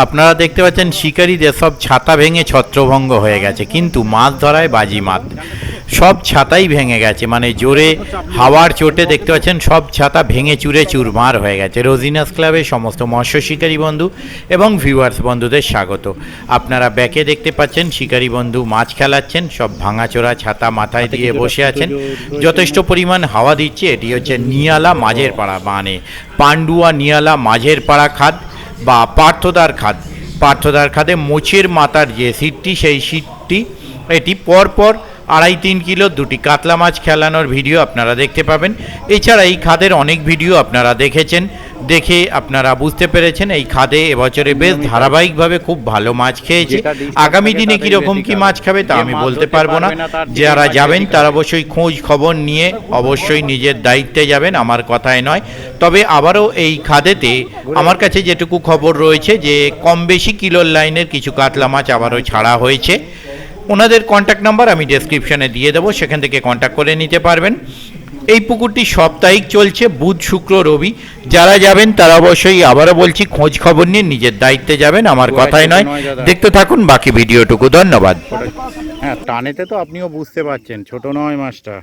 আপনারা দেখতে পাচ্ছেন শিকারীদের সব ছাতা ভেঙে ছত্রভঙ্গ হয়ে গেছে, কিন্তু মাছ ধরায় বাজি মাত। সব ছাতাই ভেঙে গেছে মানে জোরে হাওয়ার চোটে দেখতে পাচ্ছেন সব ছাতা ভেঙে চুরে চুরমার হয়ে গেছে। রোজিনাস ক্লাবের সমস্ত মৎস্য শিকারী বন্ধু এবং ভিউয়ার্স বন্ধুদের স্বাগত। আপনারা ব্যাকে দেখতে পাচ্ছেন শিকারী বন্ধু মাছ খেলাচ্ছেন, সব ভাঙাচোরা ছাতা মাথায় দিয়ে বসে আছেন। যথেষ্ট পরিমাণ হাওয়া দিচ্ছে, এটি হচ্ছে নিয়ালা মাঝের পাড়া মানে পান্ডুয়া নিয়ালা মাঝের পাড়া খাদ বা পার্থদার খাদ, পার্থদার খাদে মোচের মাতার যে সিটটি, সেই সিটটি, এটি পরপর আড়াই তিন কিলো দুটি কাতলা মাছ খেলানোর ভিডিও আপনারা দেখতে পাবেন। এছাড়া এই খাদের অনেক ভিডিও আপনারা দেখেছেন। দেখে আপনারা বুঝতে পেরেছেন এই খাদে এবছরে বেশ ধারাবাহিকভাবে খুব ভালো মাছ খেয়েছে। আগামী দিনে কীরকম কি মাছ খাবে তা আমি বলতে পারব না। যারা যাবেন তারা অবশ্যই খোঁজ খবর নিয়ে অবশ্যই নিজের দায়িত্বে যাবেন আমার কথায় নয়। তবে আবারও এই খাদেতে আমার কাছে যেটুকু খবর রয়েছে যে কম বেশি কিলোর লাইনের কিছু কাতলা মাছ আবারও ছাড়া হয়েছে। ওনাদের কন্ট্যাক্ট নাম্বার আমি ডেসক্রিপশনে দিয়ে দেবো সেখান থেকে কন্ট্যাক্ট করে নিতে পারবেন। এই পুকুরটি সাপ্তাহিক চলছে বুধ শুক্র রবি। যারা যাবেন তারা অবশ্যই আবারও বলছি খোঁজ খবর নিয়ে নিজের দায়িত্বে যাবেন আমার কথাই নয়। দেখতে থাকুন বাকি ভিডিওটুকু। ধন্যবাদ। হ্যাঁ টানেতে তো আপনিও বুঝতে পারছেন ছোট নয় মাছটা।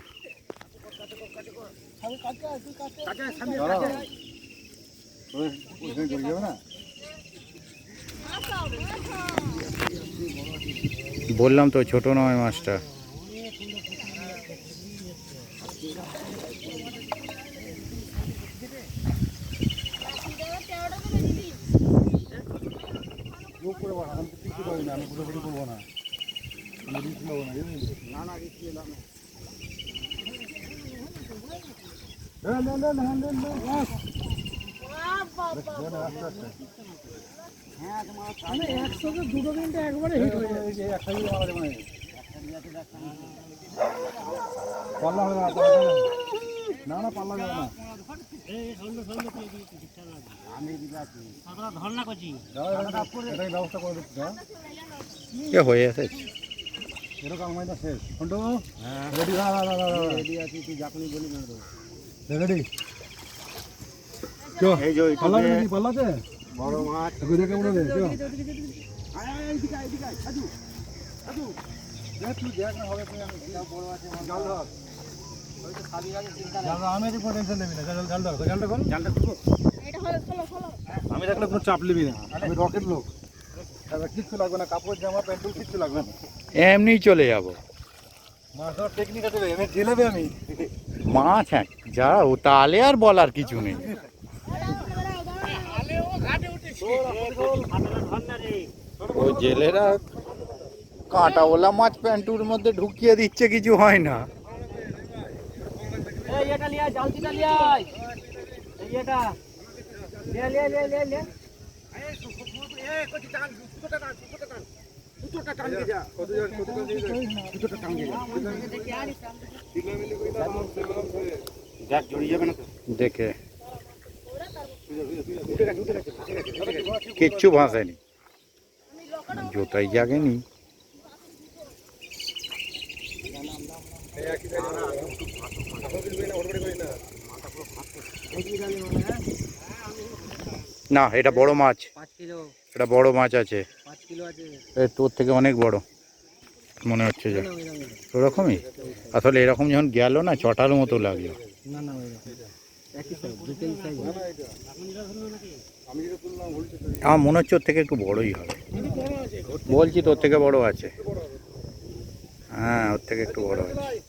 বললাম তো ছোট নয় মাছটা। একসাথে দুটো তিনটে একবারে হিট হয়ে যাচ্ছে পাল্লা হবে না পাল্লা হবে না। না না পাল্লা যাবে না দাঁড়া, দাঁড়া, এটাকে ব্যবস্থা করে দিচ্ছি দাঁড়া। হয়ে আছে। এরকম মাইনা শেষ। ফন্টু রেডি রেডি আছি তুই যখনই বলি রেডি। চো। আছে নাকি? পাল্লা আছে? বড় মাছ। তুই দেখে মনে দে চো। আমি আছি নেবি না জাল খুলবো আমি থাকলে কোনো চাপ নিবি না। আমি রকেট লোক। কিচ্ছু লাগবে না কাপড় জামা প্যান্ট কিচ্ছু লাগবে না। এমনি চলে যাব। মাছ ধরার টেকনিক আছে এনে জেলেবে আমি। মাছ হ্যাঁ যাও তাহলে আর বলার কিছু নেই। ও জেলেরা কাঁটাওয়ালা মাছ প্যান্টুর মধ্যে ঢুকিয়ে দিচ্ছে কিছু হয় না। দেখে। কিচ্ছু ভাসেনি জোতাই জাগেনি। না এটা বড় মাছ। এটা বড় মাছ আছে। তোর থেকে অনেক বড়। মনে হচ্ছে যে। ওরকমই? আসলে এরকম যখন গেল না চটার মতো লাগল। আমার মনে হচ্ছে ওর থেকে একটু বড়ই হবে। বলছি তোর থেকে বড় আছে। হ্যাঁ ওর থেকে একটু বড় আছে।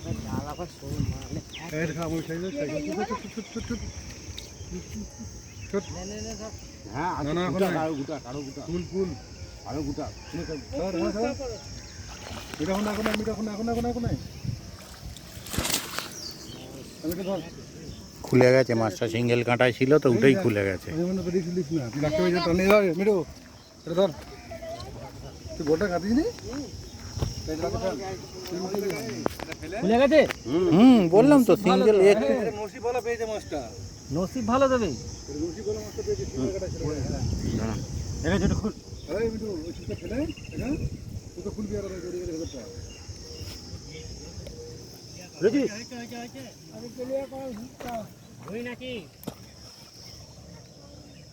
খুলে গেছে মাছটা সিঙ্গেল কাঁটায় ছিল তো ওটাই খুলে গেছে। ধর তুই গোটা কাটিস নি? হুম বললাম তো সিঙ্গেল একটু নসিব ভালো পেয়েছে মাছটা নসিব ভালো তবে নসিব ভালো মাছটা পেয়েছে সিঙ্গেল কাটা ছিল এই মিঠু ওই সুতা ফেলে এটা তো খুলবি আর ওই জড়িয়ে গেছে ভেতরটা। ওই নাকি?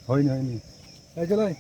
হয়নি হয়নি। এই চলাই